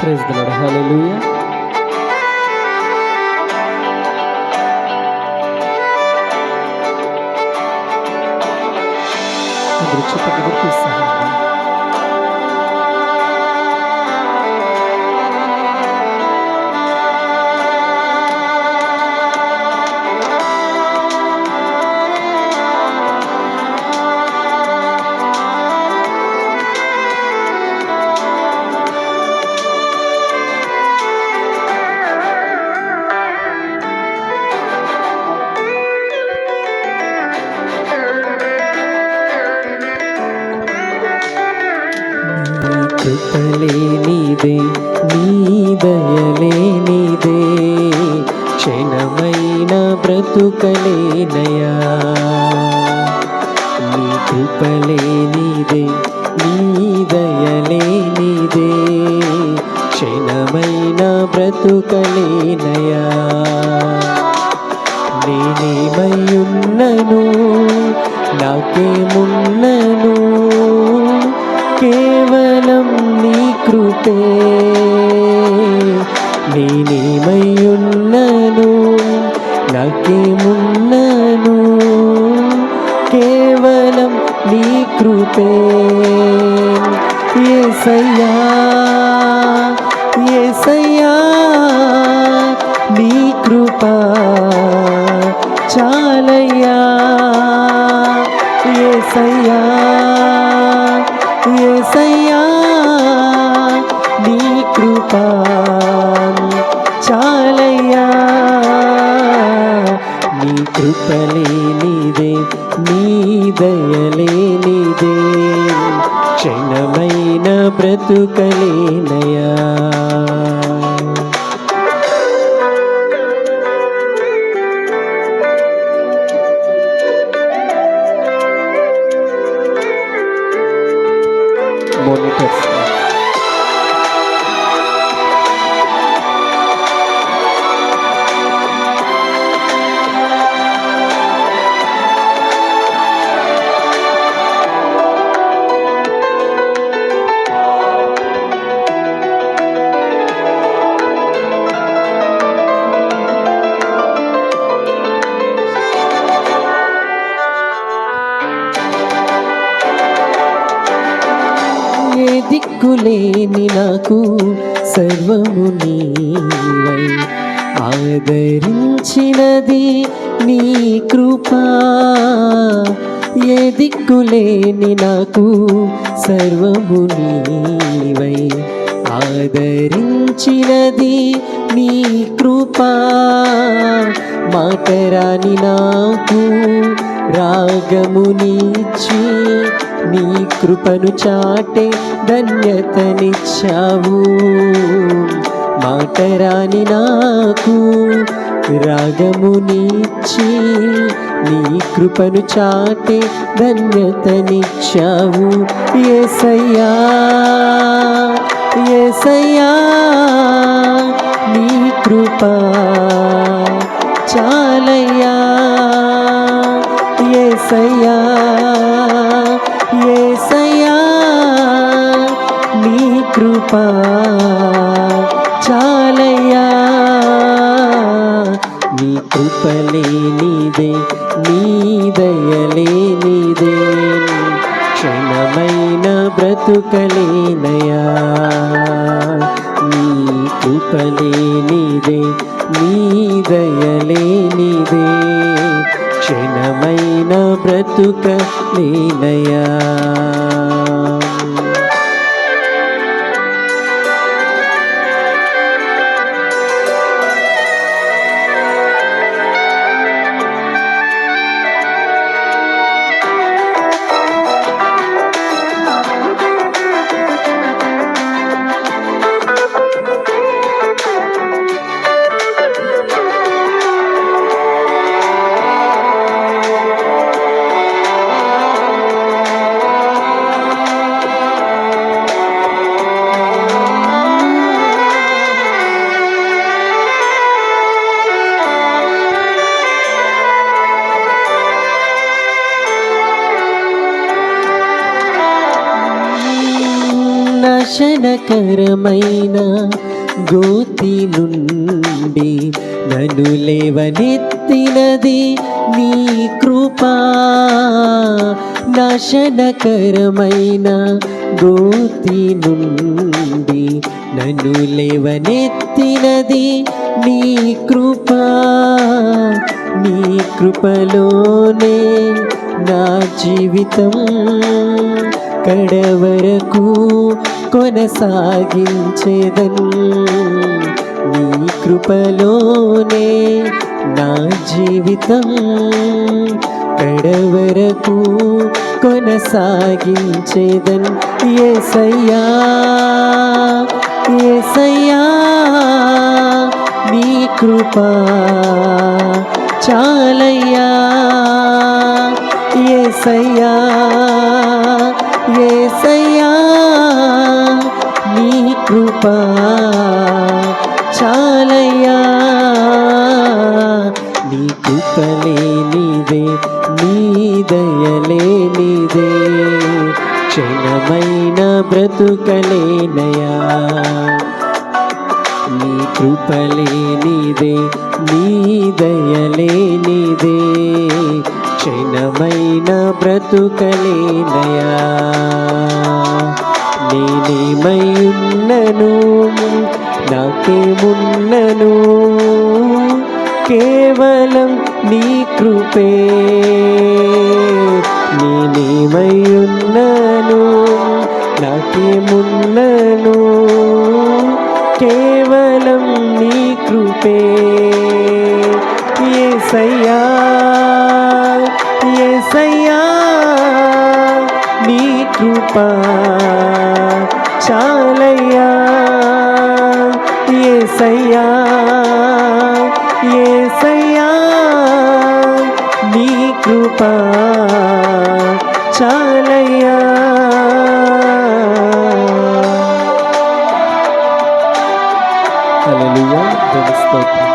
Praise the Lord. Hallelujah. కృపలేనిదే నీ దయలేనిదే క్షణమైన బ్రతుకలేనయా నీ కృపలేనిదే నీ దయలేనిదే క్షణమైన బ్రతుకలేనయా నేనేమయ్యున్నను నాకేమున్నను కేవలం నీ కృపే. నేనేమయ్యున్నను? నాకేమున్నను? కేవలం నీ కృపే. ఏసయ్యా ఏసయ్యా నీ కృప చాలయ్యా. ఏసయ్యా ఏసయ్యా కృపా చాలయ్యా నీ కృపలేనిదే నీ దయలేనిదే. క్షణమైన బ్రతుకలేనయా దిక్కులేని నాకు సర్వము నీవై. ఆదరించినది నీ కృపా. ఏ దిక్కులేని నాకు సర్వము నీవై. ఆదరించినది నీ కృపా. మాటరాని నాకు రాగమునిచ్చి నీ కృపను చాటే ధన్యతనిచ్చావు. మాటరాని నాకు రాగమునిచ్చి నీ కృపను చాటే ధన్యతనిచ్చావు. ఏసయ్యా ఏసయ్యా నీ కృప చాలయ్య. కృప చాలయ్యా నీ కృపలే నీదే నీ దయలేనిదే. క్షణమైన బ్రతుకలేనయా నీ కృపలే నీదే నీ దయలేనిదే. క్షణమైన బ్రతుకలేనయా దర్శనకరమైన గోతి నుండి నన్ను లేవనెత్తినది నీ కృపా. నాశనకరమైన గోతి నుండి నన్ను లేవనెత్తినది నీ కృపా. నీ కృపలోనే నా జీవితం కడవరకు కొనసాగించేదన్. నీ కృపలోనే నా జీవితం కడవరకు కొనసాగించేదన్. ఏసయ్యా ఏసయ్యా నీ కృప చాలయ్యా. ఏసయ్యా ఏసయ్యా కృప చాలయ్యా. నీ కృపలేనిదే నీ దయలేనిదే క్షణమైన బ్రతుకలేనయా నీ కృపలేనిదే నీ దయలేనిదే క్షణమైన బ్రతుకలేనయా నేనేమయ్యున్నను నాకేమున్నను? కేవలం నీ కృపే. నేనేమయ్యున్నను నాకేమున్నను? కేవలం నీ కృపే. ఏసయ్యా ఏసయ్యా నీ కృపా. చాలయ్యా ఏసయ్యా ఏసయ్యా నీ కృపా చాలయ్యా. హల్లెలూయా దేవుని